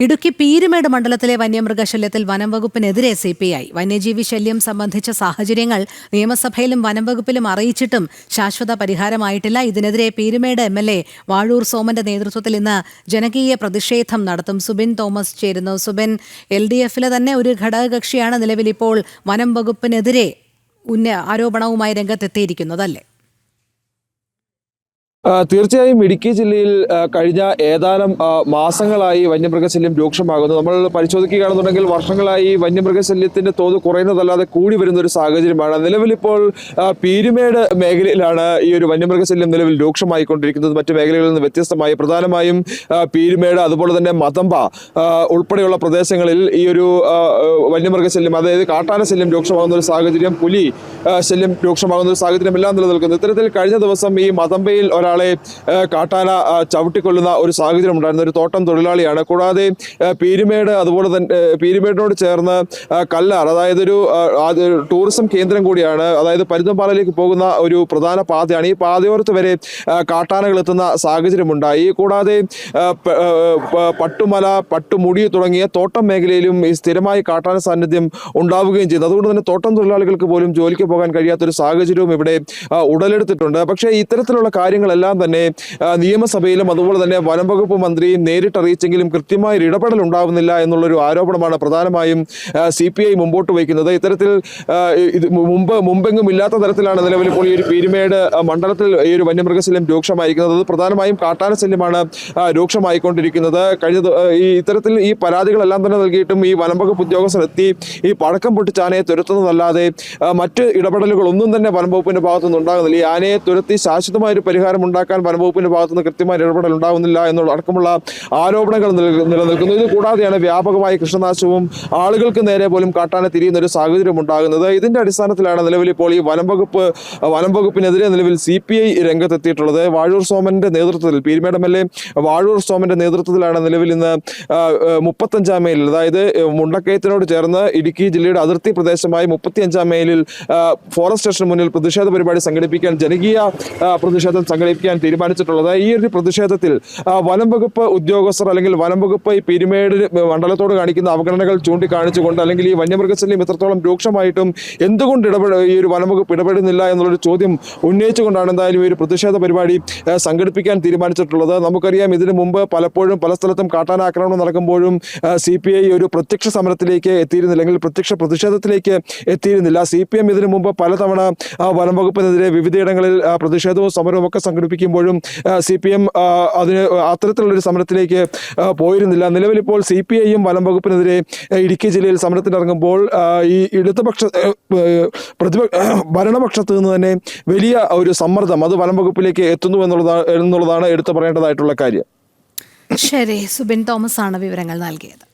ഇടുക്കി പീരുമേട് മണ്ഡലത്തിലെ വന്യമൃഗശല്യത്തിൽ വനം വകുപ്പിനെതിരെ C P I. വന്യജീവി ശല്യം സംബന്ധിച്ച സാഹചര്യങ്ങൾ നിയമസഭയിലും വനം വകുപ്പിലും അറിയിച്ചിട്ടും ശാശ്വത പരിഹാരമായിട്ടില്ല. ഇതിനെതിരെ Peerumade M L A Vazhoor സോമന്റെ നേതൃത്വത്തിൽ ഇന്ന് ജനകീയ പ്രതിഷേധം നടത്തും. സുബിൻ തോമസ് ചേരുന്നു. സുബിൻ എൽ ഡി എഫിലെ തന്നെ ഒരു ഘടകകക്ഷിയാണ് നിലവിൽ ഇപ്പോൾ വനം വകുപ്പിനെതിരെ ഉന്ന ആരോപണവുമായി രംഗത്തെത്തിയിരിക്കുന്നതല്ലേ? ആ, തീർച്ചയായും ഇടുക്കി ജില്ലയിൽ കഴിഞ്ഞ ഏതാനും മാസങ്ങളായി വന്യമൃഗശല്യം രൂക്ഷമാകുന്നു. നമ്മൾ പരിശോധിക്കുകയാണെന്നുണ്ടെങ്കിൽ വർഷങ്ങളായി വന്യമൃഗശല്യത്തിന്റെ തോത് കുറയുന്നതല്ലാതെ കൂടി വരുന്ന ഒരു സാഹചര്യമാണ്. നിലവിലിപ്പോൾ പീരുമേട് മേഖലയിലാണ് ഈ ഒരു വന്യമൃഗശല്യം നിലവിൽ രൂക്ഷമായിക്കൊണ്ടിരിക്കുന്നത്. മറ്റു മേഖലകളിൽ നിന്ന് വ്യത്യസ്തമായി പ്രധാനമായും പീരുമേട് അതുപോലെ തന്നെ മതമ്പ ഉൾപ്പെടെയുള്ള പ്രദേശങ്ങളിൽ ഈ ഒരു വന്യമൃഗശല്യം അതായത് കാട്ടാന ശല്യം രൂക്ഷമാകുന്ന ഒരു സാഹചര്യം പുലി ശല്യം രൂക്ഷമാകുന്ന ഒരു സാഹചര്യം എല്ലാം നിലനിൽക്കുന്നു. ഇത്തരത്തിൽ കഴിഞ്ഞ ദിവസം ഈ മതമ്പയിൽ ഒരാളെ കാട്ടാന ചവിട്ടിക്കൊള്ളുന്ന ഒരു സാഹചര്യം ഉണ്ടായിരുന്നു. ഒരു തോട്ടം തൊഴിലാളിയാണ്. കൂടാതെ പീരുമേട് അതുപോലെ തന്നെ പീരുമേടിനോട് ചേർന്ന് കല്ലാർ അതായത് ഒരു ടൂറിസം കേന്ദ്രം കൂടിയാണ്. അതായത് പരുന്തമ്പാലയിലേക്ക് പോകുന്ന ഒരു പ്രധാന പാതയാണ്. ഈ പാതയോരത്ത് വരെ കാട്ടാനകൾ എത്തുന്ന സാഹചര്യമുണ്ടായി കൂടാതെ പട്ടുമല പട്ടുമുടി തുടങ്ങിയ തോട്ടം മേഖലയിലും ഈ സ്ഥിരമായി കാട്ടാന സാന്നിധ്യം ഉണ്ടാവുകയും ചെയ്തു. അതുകൊണ്ട് തന്നെ തോട്ടം തൊഴിലാളികൾക്ക് പോലും ജോലിക്ക് പോകാൻ കഴിയാത്തൊരു സാഹചര്യവും ഇവിടെ ഉടലെടുത്തിട്ടുണ്ട്. പക്ഷേ ഇത്തരത്തിലുള്ള കാര്യങ്ങളെല്ലാം തന്നെ ആ, നിയമസഭയിലും അതുപോലെ തന്നെ വനം വകുപ്പ് മന്ത്രിയും നേരിട്ട് അറിയിച്ചെങ്കിലും കൃത്യമായ ഒരു ഇടപെടൽ ഉണ്ടാവുന്നില്ല എന്നുള്ളൊരു ആരോപണമാണ് പ്രധാനമായും സി പി ഐ മുമ്പോട്ട് വയ്ക്കുന്നത്. ഇത്തരത്തിൽ ഇത് മുമ്പ് മുമ്പെങ്ങും ഇല്ലാത്ത തരത്തിലാണ് നിലവിൽ ഇപ്പോൾ ഈ ഒരു പീരുമേട് മണ്ഡലത്തിൽ ഈ ഒരു വന്യമൃഗശല്യം രൂക്ഷമായിരിക്കുന്നത്. അത് പ്രധാനമായും കാട്ടാന ശല്യമാണ് ആ, രൂക്ഷമായിക്കൊണ്ടിരിക്കുന്നത്. കഴിഞ്ഞ ഈ ഇത്തരത്തിൽ ഈ പരാതികളെല്ലാം തന്നെ നൽകിയിട്ടും ഈ വനം വകുപ്പ് ഉദ്യോഗസ്ഥർ എത്തി ഈ പഴക്കം പൊട്ടിച്ച് ആനയെ തുരത്തുന്നതല്ലാതെ മറ്റ് ഇടപെടലുകളൊന്നും തന്നെ വനം വകുപ്പിന്റെ ഭാഗത്തുനിന്ന് ഉണ്ടാകുന്നില്ല ഈ ആനയെ തുരത്തി ശാശ്വതമായൊരു പരിഹാരം ഉണ്ടാക്കാൻ വനംവകുപ്പിന്റെ ഭാഗത്തു ഭാഗത്തുനിന്ന് കൃത്യമായ ഇടപെടൽ ഉണ്ടാകുന്നില്ല എന്നുള്ള അടക്കമുള്ള ആരോപണങ്ങൾ നിലനിൽക്കുന്നു. ഇത് കൂടാതെയാണ് വ്യാപകമായ കൃഷ്ണനാശവും ആളുകൾക്ക് നേരെ പോലും കാട്ടാനെ തിരിയുന്ന ഒരു സാഹചര്യം ഉണ്ടാകുന്നത്. ഇതിന്റെ അടിസ്ഥാനത്തിലാണ് നിലവിൽ ഇപ്പോൾ ഈ വനം വകുപ്പ് വനം വകുപ്പിനെതിരെ നിലവിൽ സി പി ഐ രംഗത്തെത്തിയിട്ടുള്ളത്. വാഴൂർ സോമന്റെ നേതൃത്വത്തിൽ Peerumade M L A Vazhoor സോമന്റെ നേതൃത്വത്തിലാണ് നിലവിൽ ഇന്ന് മുപ്പത്തഞ്ചാം മൈലിൽ അതായത് മുണ്ടക്കയത്തിനോട് ചേർന്ന് ഇടുക്കി ജില്ലയുടെ അതിർത്തി പ്രദേശമായി മുപ്പത്തിയഞ്ചാം മൈലിൽ ഫോറസ്റ്റ് സ്റ്റേഷന് മുന്നിൽ പ്രതിഷേധ പരിപാടി സംഘടിപ്പിക്കാൻ ജനകീയ പ്രതിഷേധം പ്രതിഷേധം സംഘടിപ്പിക്കാൻ തീരുമാനിച്ചിട്ടുള്ളത്. ഈ ഒരു പ്രതിഷേധത്തിൽ വനം വകുപ്പ് ഉദ്യോഗസ്ഥർ അല്ലെങ്കിൽ വനം വകുപ്പ് ഈ പെരുമേട് മണ്ഡലത്തോട് കാണിക്കുന്ന അവഗണനകൾ ചൂണ്ടിക്കാണിച്ചുകൊണ്ട് അല്ലെങ്കിൽ ഈ വന്യമൃഗശല്യം ഇത്രത്തോളം രൂക്ഷമായിട്ടും എന്തുകൊണ്ട് ഇടപെട ഈ ഒരു വനം വകുപ്പ് ഇടപെടുന്നില്ല എന്നുള്ളൊരു ചോദ്യം ഉന്നയിച്ചുകൊണ്ടാണ് എന്തായാലും ഈ ഒരു പ്രതിഷേധ പരിപാടി സംഘടിപ്പിക്കാൻ തീരുമാനിച്ചിട്ടുള്ളത്. നമുക്കറിയാം ഇതിനു മുമ്പ് പലപ്പോഴും പല സ്ഥലത്തും കാട്ടാന ആക്രമണം നടക്കുമ്പോഴും സി പി ഐ ഒരു പ്രത്യക്ഷ സമരത്തിലേക്ക് എത്തിയിരുന്നില്ല അല്ലെങ്കിൽ പ്രത്യക്ഷ പ്രതിഷേധത്തിലേക്ക് എത്തിയിരുന്നില്ല. സി പി എം ഇതിനു മുമ്പ് പലതവണ വനം വകുപ്പിനെതിരെ വിവിധയിടങ്ങളിൽ പ്രതിഷേധവും സമരവും ഒക്കെ സംഘടിപ്പിക്കുമ്പോഴും സി പി എം അതിന് അത്തരത്തിലുള്ളൊരു സമരത്തിലേക്ക് പോയിരുന്നില്ല. നിലവിലിപ്പോൾ സി പി ഐയും വനം വകുപ്പിനെതിരെ ഇടുക്കി ജില്ലയിൽ സമരത്തിനിറങ്ങുമ്പോൾ ഈ ഇടതുപക്ഷ പ്രതിപക്ഷ പ്രതിപ ഭരണപക്ഷത്ത് നിന്ന് തന്നെ വലിയ ഒരു സമ്മർദ്ദം അത് വനം വകുപ്പിലേക്ക് എത്തുന്നു എന്നുള്ളതാണ് എന്നുള്ളതാണ് എടുത്തു പറയേണ്ടതായിട്ടുള്ള കാര്യം. ശരി സുബിൻ തോമസ് ആണ് വിവരങ്ങൾ നൽകിയത്.